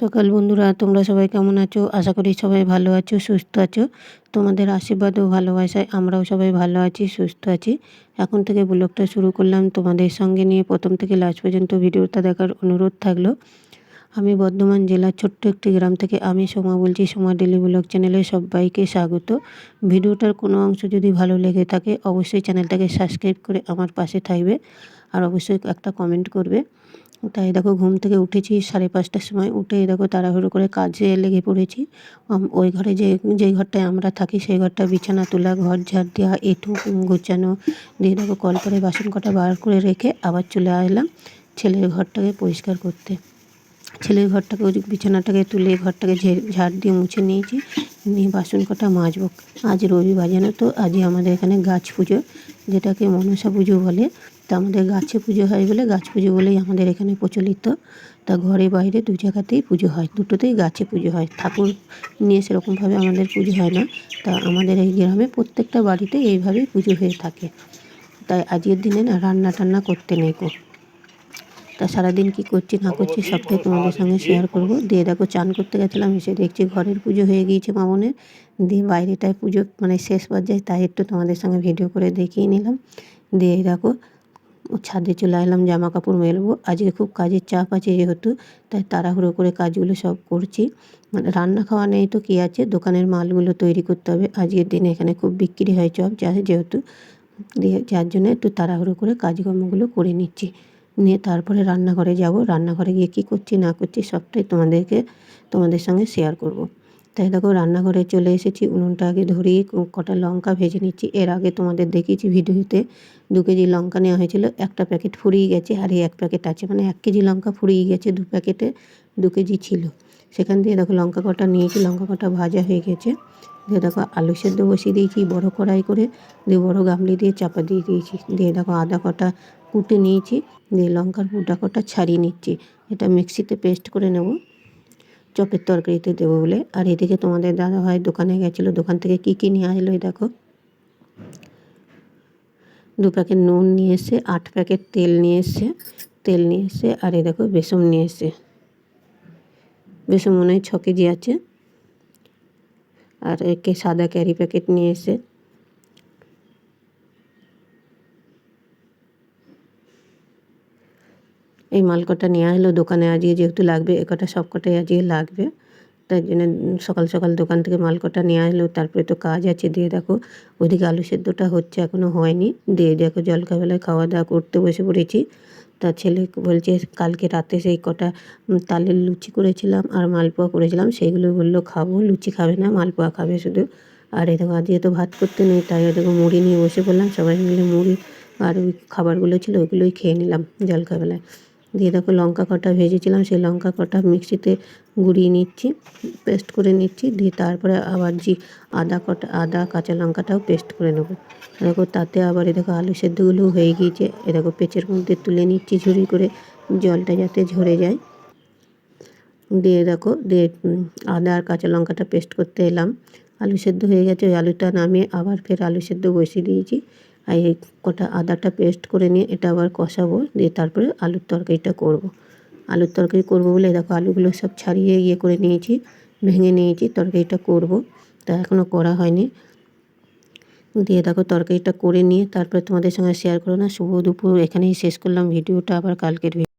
সকাল বন্ধুরা, তোমরা সবাই কেমন আছো? আশা করি সবাই ভালো আছো, সুস্থ আছো। তোমাদের আশীর্বাদ ও ভালোবাসায় আমরাও সবাই ভালো আছি, সুস্থ আছি। এখন থেকে ব্লগটা শুরু করলাম। তোমাদের সঙ্গে নিয়ে প্রথম থেকে লাস্ট পর্যন্ত ভিডিওটা দেখার অনুরোধ থাকল। আমি বর্ধমান জেলার ছোট্ট একটি গ্রাম থেকে আমি সোমা বলছি, সোমা ডেলি ব্লগ চ্যানেলে সবাইকে স্বাগত। ভিডিওটার কোনো অংশ যদি ভালো লেগে থাকে, অবশ্যই চ্যানেলটাকে সাবস্ক্রাইব করে আমার পাশে থাকবে। আর অবশ্যই একটা কমেন্ট করবে। তাই দেখো ঘুম থেকে উঠেছি সাড়ে পাঁচটার সময় উঠে দেখো তাড়াহুড়ো করে কাজে লেগে পড়েছি। ওই ঘরে যে, যেই ঘরটায় আমরা থাকি সেই ঘরটা বিছানা, তোলা, ঘর, ঝাড় দেওয়া এঁঠু গোছানো, দিয়ে দেখো কল করে বাসন কটা বার করে রেখে আবার চলে আসলাম ছেলের ঘরটাকে পরিষ্কার করতে। ছেলের ঘরটাকে ওই বিছানাটাকে তুলে ঘরটাকে ঝাড় দিয়ে মুছে নিয়েছি, নিয়ে বাসন কটা মাজবো। আজ রবিবার জানো তো, আজই আমাদের এখানে গাছ পুজো, যেটাকে মনসা পুজো বলে। তা আমাদের গাছে পুজো হয় বলে গাছ পুজো বলেই আমাদের এখানে প্রচলিত। তা ঘরে বাইরে দু জায়গাতেই পুজো হয়, দুটোতেই গাছে পুজো হয়। ঠাকুর নিয়ে সেরকমভাবে আমাদের পুজো হয় না। তা আমাদের এই গ্রামে প্রত্যেকটা বাড়িতে এইভাবেই পুজো হয়ে থাকে। তাই আজকের দিনে না রান্না টান্না করতে নেই কো। তা সারাদিন কী করছি না করছি সবটাই তোমাদের সঙ্গে শেয়ার করব। দিয়ে দেখো চান করতে গেছিলাম, এসে দেখছি ঘরের পুজো হয়ে গিয়েছে মামনের। দিয়ে বাইরেটায় পুজো মানে শেষ পর্যায়ে তাই একটু তোমাদের সঙ্গে ভিডিও করে দেখিয়ে নিলাম। দিয়ে দেখো ছাদে চলে এলাম জামা কাপড় মেলবো। আজকে খুব কাজের চাপ আছে যেহেতু, তাই তাড়াহুড়ো করে কাজগুলো সব করছি। মানে রান্না খাওয়া নেই তো কী আছে, দোকানের মালগুলো তৈরি করতে হবে। আজকের দিনে এখানে খুব বিক্রি হয় চপ যা যেহেতু, দিয়ে যার জন্য একটু তাড়াহুড়ো করে কাজকর্মগুলো করে নিচ্ছি। নিয়ে তারপরে রান্নাঘরে যাব। রান্নাঘরে গিয়ে কী করছি না করছি সবটাই তোমাদেরকে, তোমাদের সঙ্গে শেয়ার করব। তাই দেখো রান্নাঘরে চলে এসেছি, উনুনটা আগে ধরিয়ে কটা লঙ্কা ভেজে নিচ্ছি। এর আগে তোমাদের দেখিয়েছি ভিডিওতে, দু কেজি লঙ্কা নেওয়া হয়েছিল, একটা প্যাকেট ফুরিয়ে গেছে আর এই এক প্যাকেট আছে মানে এক কেজি লঙ্কা ফুরিয়ে গেছে দু প্যাকেটে, দু কেজি ছিল। সেখান দিয়ে দেখো লঙ্কা কটা নিয়েছি, লঙ্কা কটা ভাজা হয়ে গেছে। দিয়ে দেখো আলু সেদ্ধ বসিয়ে দিয়েছি, বড় কড়াই করে, দিয়ে বড় গামলি দিয়ে চাপা দিয়ে দিয়েছি। দিয়ে দেখো আদা কটা কুটে নিয়েছি, দিয়ে লঙ্কার পুটা কটা ছাড়িয়ে নিচ্ছি। এটা মিক্সিতে পেস্ট করে নেব। চপের তরকারিতে দেবো বলে। আর এদিকে তোমাদের দাদা ভাই দোকানে গেছিল। দোকান থেকে কী কী নিয়ে আসলো দেখো। দু প্যাকেট নুন নিয়ে এসে আট প্যাকেট তেল নিয়ে এসে তেল নিয়ে এসে আর এই দেখো বেসন নিয়ে এসে বেসন মনে হয় ছ কেজি আছে। আর একে সাদা ক্যারি প্যাকেট নিয়ে এসে এই মাল কটা নিয়ে আসলো দোকানে আজকে যেহেতু লাগবে, এ কটা সব কটাই আজকে লাগবে। তাই জন্য সকাল সকাল দোকান থেকে মাল কটা নিয়ে আসলো তারপরে তো কাজ আছে, দিয়ে দেখো ওইদিকে আলু সেদ্ধটা হচ্ছে এখনও হয়নি। দিয়ে দেখো জলখাবেলায় খাওয়া দাওয়া করতে বসে পড়েছি। তা ছেলে বলছে, কালকে রাতে সেই কটা তালের লুচি করেছিলাম আর মালপোয়া করেছিলাম, সেইগুলো বলল খাব, লুচি খাবে না, মালপোয়া খাবে শুধু। আর দেখো আজকে তো ভাত করতে নেই, তাই দেখো মুড়ি নিয়ে বসে পড়লাম, সবাই মিলে মুড়ি আর ওই খাবারগুলো ছিল ওইগুলোই খেয়ে নিলাম জলখাবেলায় দিয়ে দেখো লঙ্কা কটা ভেজেছিলাম, সেই লঙ্কা কটা মিক্সিতে গুঁড়িয়ে নিচ্ছি, পেস্ট করে নিচ্ছি, দিয়ে তারপরে আবার জি আদা কটা, আদা কাঁচা লঙ্কাটাও পেস্ট করে নেব। দেখো তাতে আবার দেখো আলু সেদ্ধগুলো হয়ে গিয়েছে এ দেখো পেঁচের মধ্যে তুলে নিচ্ছি ঝুড়ি করে, জলটা যাতে ঝরে যায়। দিয়ে দেখো, দিয়ে আদা আর কাঁচা লঙ্কাটা পেস্ট করতে এলাম, আলু সেদ্ধ হয়ে গেছে, ওই আলুটা নামিয়ে আবার ফের আলু সেদ্ধ বসিয়ে দিয়েছি। আর এই কটা আদাটা পেস্ট করে নিয়ে এটা আবার কষাবো, দিয়ে তারপরে আলুর তরকারিটা করব। আলুর তরকারি করব বলে দেখো আলুগুলো সব ছাড়িয়ে ইয়ে করে নিয়েছি, ভেঙে নিয়েছি, তরকারিটা করব। তা এখনও করা হয়নি। দিয়ে দেখো তরকারিটা করে নিয়ে তারপরে তোমাদের সঙ্গে শেয়ার করো না। শুভ দুপুর, এখানেই শেষ করলাম। ভিডিওটা আবার কালকের